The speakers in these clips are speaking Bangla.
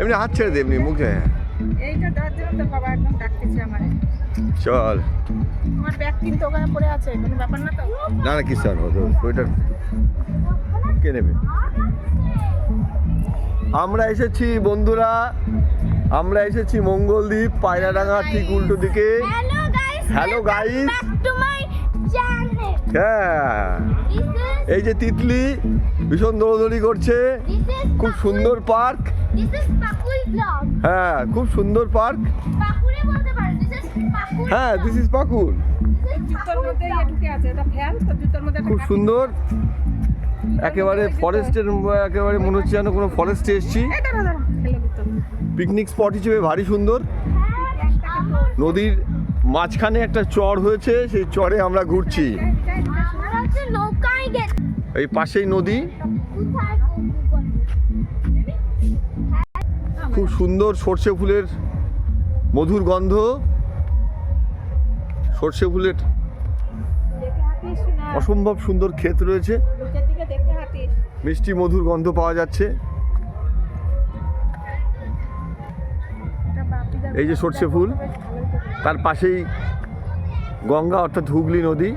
এমনি হাত ছেড়ে দে এমনি মুখে এইটা দেওয়ার জন্য তো বাবা একদম ডাকতেছে আমারে চল। আমার ব্যাগ কিন্তু ওখানে পড়ে আছে কোনো ব্যাপার না তো। না আর হতো ওইটার কে নেবে? আমরা এসেছি বন্ধুরা আমরা এসেছি মঙ্গলদ্বীপ পায়রাডাঙ্গা ঠিক উল্টো দিকে। Hello guys. হ্যাঁ। এই যে তিতলি ভীষণ দৌড়দৌড়ি করছে। খুব সুন্দর পার্ক. হ্যাঁ খুব সুন্দর পার্ক. হ্যাঁ দিস ইজ পাকুর খুব সুন্দর। একেবারে ফরেস্টের একেবারে মনে হচ্ছে যেন কোনো ফরেস্টে এসেছি। পিকনিক স্পট হিসেবে ভারী সুন্দর। নদীর মাঝখানে একটা চর হয়েছে, সেই চরে আমরা ঘুরছি। এই পাশেই নদী। খুব সুন্দর সর্ষে ফুলের মধুর গন্ধ। সর্ষে ফুলের অসম্ভব সুন্দর ক্ষেত রয়েছে। মিষ্টি মধুর গন্ধ পাওয়া যাচ্ছে। এই যে সর্ষে ফুল। তার পাশেই গঙ্গা অর্থাৎ হুগলি নদী।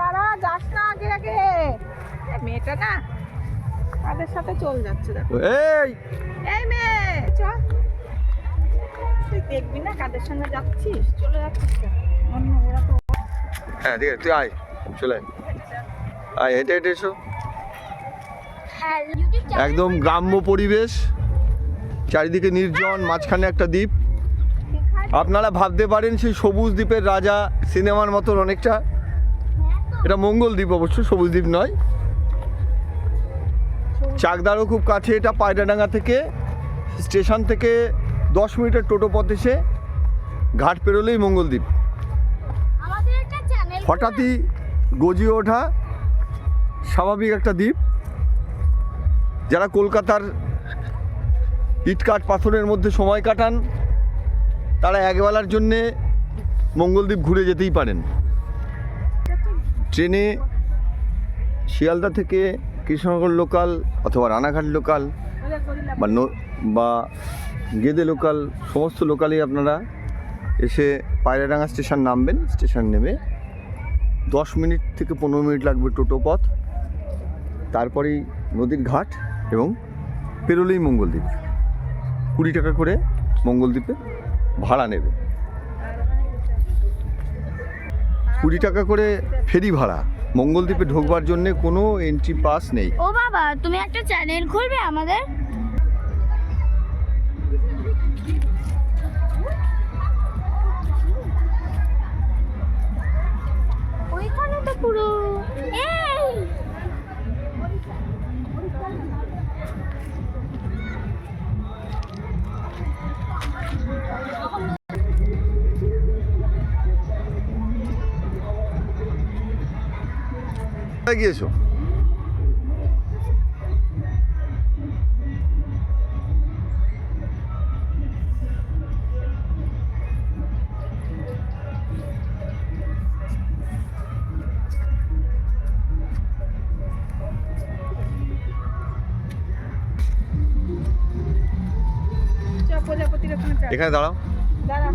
দাঁড়া, যাস না আগে আগে। মেয়েটা না কাদের সাথে চল যাচ্ছে দেখো। এই! এই মেয়ে চ তুই দেখবি না কাদের সঙ্গে যাচ্ছিস? চলে যাচ্ছিস অন্য ওরা তো হ্যাঁ ঠিক আছে তুই আয় চলে আয়। আয় হেঁটে হেঁটে এসো। চ্যানেল একদম গ্রাম্য পরিবেশ চারিদিকে নির্জন মাঝখানে একটা দ্বীপ। আপনারা ভাবতে পারেন সেই সবুজ দ্বীপের রাজা সিনেমার মতন অনেকটা। এটা মঙ্গল দ্বীপ অবশ্য সবুজ দ্বীপ নয়। চাকদারও খুব কাছে এটা পায়রাডাঙ্গা থেকে। স্টেশন থেকে দশ মিনিটের টোটো পথ এসে ঘাট পেরোলেই মঙ্গলদ্বীপ। হঠাৎই গজিয়ে ওঠা স্বাভাবিক একটা দ্বীপ। যারা কলকাতার ইটকাট পাথরের মধ্যে সময় কাটান তারা একবেলার জন্যে মঙ্গলদ্বীপ ঘুরে যেতেই পারেন। ট্রেনে শিয়ালদা থেকে কৃষ্ণনগর লোকাল অথবা রানাঘাট লোকাল বা বা গেদে লোকাল সমস্ত লোকালেই আপনারা এসে পায়রাডাঙ্গা স্টেশন নামবেন স্টেশন নেমে দশ মিনিট থেকে পনেরো মিনিট লাগবে টোটো পথ, তারপরেই নদীর ঘাট এবং পেরোলেই মঙ্গলদ্বীপ। কুড়ি টাকা করে মঙ্গলদ্বীপে ভাড়া নেবে। কুড়ি টাকা করে ফেরি ভাড়া, মঙ্গলদ্বীপে ঢোকবার জন্যে কোনো এন্ট্রি পাস নেই। ও বাবা, তুমি একটা চ্যানেল খুলবে আমাদের? গিয়েছো? এখানে দাঁড়াও। দাঁড়া।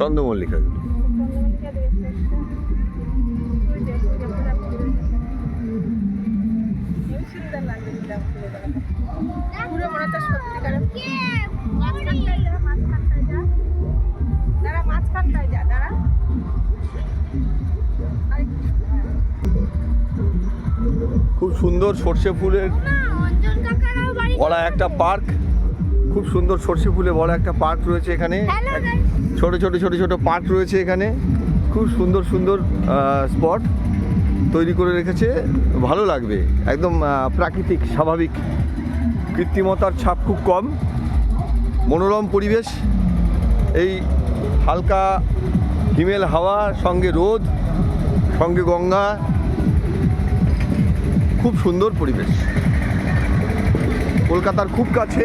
হ্যাঁ। খুব সুন্দর সর্ষে ফুলের ভরা একটা পার্ক খুব সুন্দর সর্ষে ফুলে ভরা একটা পার্ক রয়েছে এখানে। ছোট ছোট ছোট ছোট পার্ক রয়েছে এখানে। খুব সুন্দর সুন্দর স্পট তৈরি করে রেখেছে। ভালো লাগবে। একদম প্রাকৃতিক স্বাভাবিক কৃত্রিমতার ছাপ খুব কম। মনোরম পরিবেশ। এই হালকা হিমেল হাওয়া সঙ্গে রোদ সঙ্গে গঙ্গা। খুব সুন্দর পরিবেশ। কলকাতার খুব কাছে।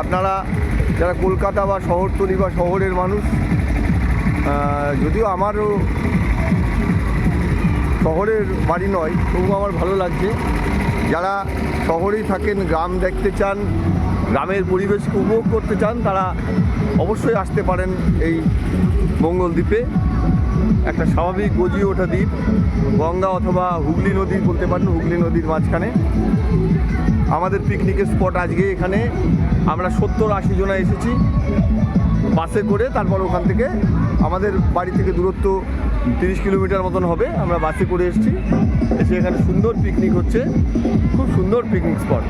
আপনারা যারা কলকাতা বা শহরতলি বা শহরের মানুষ যদিও আমারও শহরের বাড়ি নয় তবু আমার ভালো লাগছে। যারা শহরেই থাকেন, গ্রাম দেখতে চান, গ্রামের পরিবেশকে উপভোগ করতে চান, তারা অবশ্যই আসতে পারেন এই মঙ্গলদ্বীপে। একটা স্বাভাবিক গজিয়ে ওঠা দ্বীপ, গঙ্গা অথবা হুগলি নদী বলতে পারেন, হুগলি নদীর মাঝখানে। আমাদের পিকনিকের স্পট আজকে এখানে। আমরা সত্তর আশি জনা এসেছি বাসে করে, তারপর ওখান থেকে আমাদের বাড়ি থেকে দূরত্ব তিরিশ কিলোমিটার মতন হবে, আমরা বাসে করে এসেছি। এসে এখানে সুন্দর পিকনিক হচ্ছে, খুব সুন্দর পিকনিক স্পট